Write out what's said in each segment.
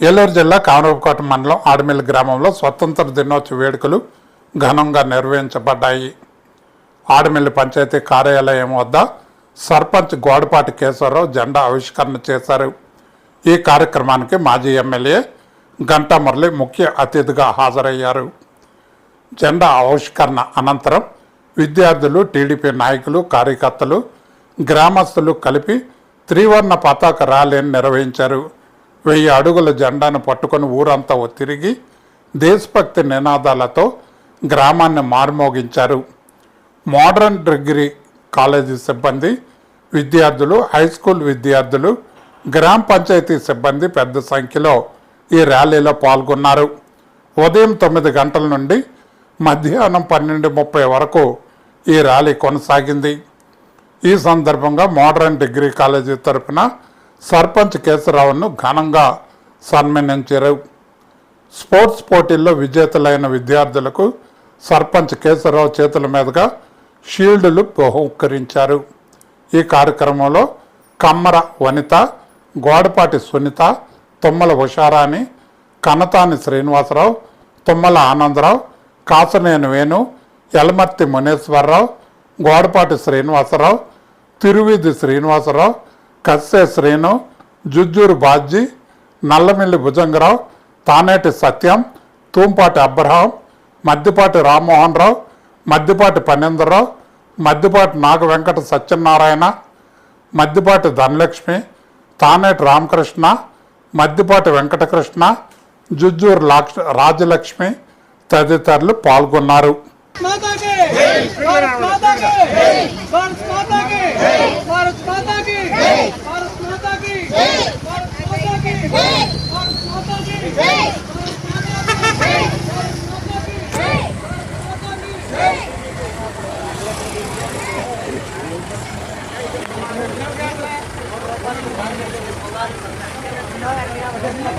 ఏలూరు జిల్లా కామరూపకోట మండలం ఆడమిల్లి గ్రామంలో స్వతంత్ర దినోత్సవ వేడుకలు ఘనంగా నిర్వహించబడ్డాయి. ఆడమిల్లి పంచాయతీ కార్యాలయం వద్ద సర్పంచ్ గోడపాటి కేశవరావు జెండా ఆవిష్కరణ చేశారు. ఈ కార్యక్రమానికి మాజీ ఎమ్మెల్యే గంటా మురళి ముఖ్య అతిథిగా హాజరయ్యారు. జెండా ఆవిష్కరణ అనంతరం విద్యార్థులు టీడీపీ నాయకులు కార్యకర్తలు గ్రామస్తులు కలిపి త్రివర్ణ పతాక ర్యాలీని నిర్వహించారు. వెయ్యి అడుగుల జెండాను పట్టుకొని ఊరంతా తిరిగి దేశభక్తి నినాదాలతో గ్రామాన్ని మార్మోగించారు. మోడర్న్ డిగ్రీ కాలేజీ సిబ్బంది విద్యార్థులు హై స్కూల్ విద్యార్థులు గ్రామ పంచాయతీ సిబ్బంది పెద్ద సంఖ్యలో ఈ ర్యాలీలో పాల్గొన్నారు. ఉదయం తొమ్మిది గంటల నుండి మధ్యాహ్నం పన్నెండు ముప్పై వరకు ఈ ర్యాలీ కొనసాగింది. ఈ సందర్భంగా మోడర్న్ డిగ్రీ కాలేజీ తరపున సర్పంచ్ కేశవరావును ఘనంగా సన్మానించారు స్పోర్ట్స్ పోటీల్లో విజేతలైన విద్యార్థులకు సర్పంచ్ కేశవరావు చేతుల మీదుగా షీల్డులు బహుకరించారు. ఈ కార్యక్రమంలో కమ్మర వనిత గోడపాటి సునీత తుమ్మల ఉషారాణి కనతాని శ్రీనివాసరావు తుమ్మల ఆనందరావు కాసనేని వేణు యలమర్తి మునేశ్వరరావు గోడపాటి శ్రీనివాసరావు తిరువిధి శ్రీనివాసరావు కస్సే శ్రీను జుజ్జూరు బాజ్జీ నల్లమిల్లి భుజంగరావు తానేటి సత్యం తూంపాటి అబ్రహాం మద్దిపాటి రామ్మోహన్ రావు మద్దిపాటి పనేంద్రరావు మద్దిపాటి నాగ వెంకట సత్యనారాయణ మద్దిపాటి ధనలక్ష్మి తానేటి రామకృష్ణ మద్దిపాటి వెంకటకృష్ణ జుజ్జూరు లక్ష్ రాజలక్ష్మి తదితరులు పాల్గొన్నారు. రెండో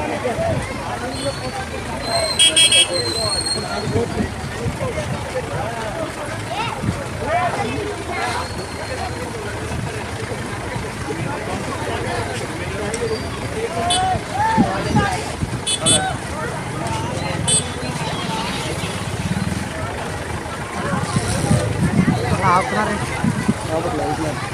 తరగతి